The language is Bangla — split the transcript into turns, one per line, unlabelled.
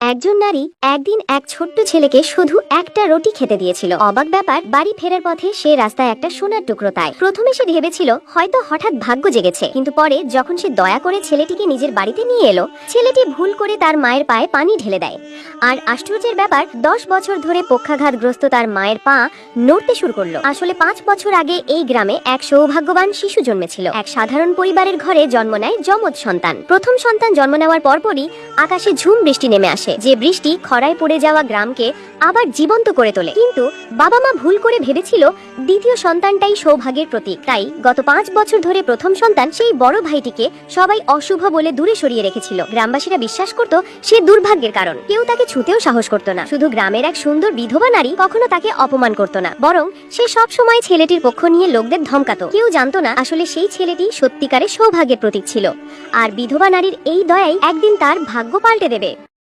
একজন নারী একদিন এক ছোট্ট ছেলেকে শুধু একটা রুটি খেতে দিয়েছিল। অবাক ব্যাপার, বাড়ি ফেরার পথে সে রাস্তায় একটা সোনার টুকরো তাই। প্রথমে সে ভেবেছিল, হয়তো হঠাৎ ভাগ্য জেগেছে। কিন্তু পরে যখন সে দয়া করে ছেলেটিকে নিজের বাড়িতে নিয়ে এলো, ছেলেটি ভুল করে তার মায়ের পায়ে পানি ঢেলে দেয়। আর আশ্চর্যের ব্যাপার, দশ বছর ধরে পক্ষাঘাতগ্রস্ত তার মায়ের পা নড়তে শুরু করল। আসলে পাঁচ বছর আগে এই গ্রামে এক সৌভাগ্যবান শিশু জন্মেছিল। এক সাধারণ পরিবারের ঘরে জন্ম নেয় যমজ সন্তান। প্রথম সন্তান জন্ম নেওয়ার পরপরই আকাশে ঝুম বৃষ্টি নেমে আসে। যে বৃষ্টি খরায় পড়ে যাওয়া গ্রামকে আবার জীবন্ত করে তোলে। কিন্তু বাবা মা ভুল করে ভেবেছিল দ্বিতীয় সন্তানটাই সৌভাগ্যের প্রতীক। তাই গত পাঁচ বছর ধরে প্রথম সন্তান সেই বড় ভাইটিকে সবাই অশুভ বলে দূরে সরিয়ে রেখেছিল। গ্রামবাসীরা বিশ্বাস করত সে দুর্ভাগ্যের কারণ। কেউ তাকে ছুতেও সাহস করত না। শুধু গ্রামের এক সুন্দর বিধবা নারী কখনো তাকে অপমান করত না। বরং সে সব সময় ছেলেটির পক্ষ নিয়ে লোকদের ধমকাতো। কেউ জানতো না আসলে সেই ছেলেটি সত্যিকারের সৌভাগ্যের প্রতীক ছিল। আর বিধবা নারীর এই দয়াই একদিন তার ভাগ্য পাল্টে দেবে।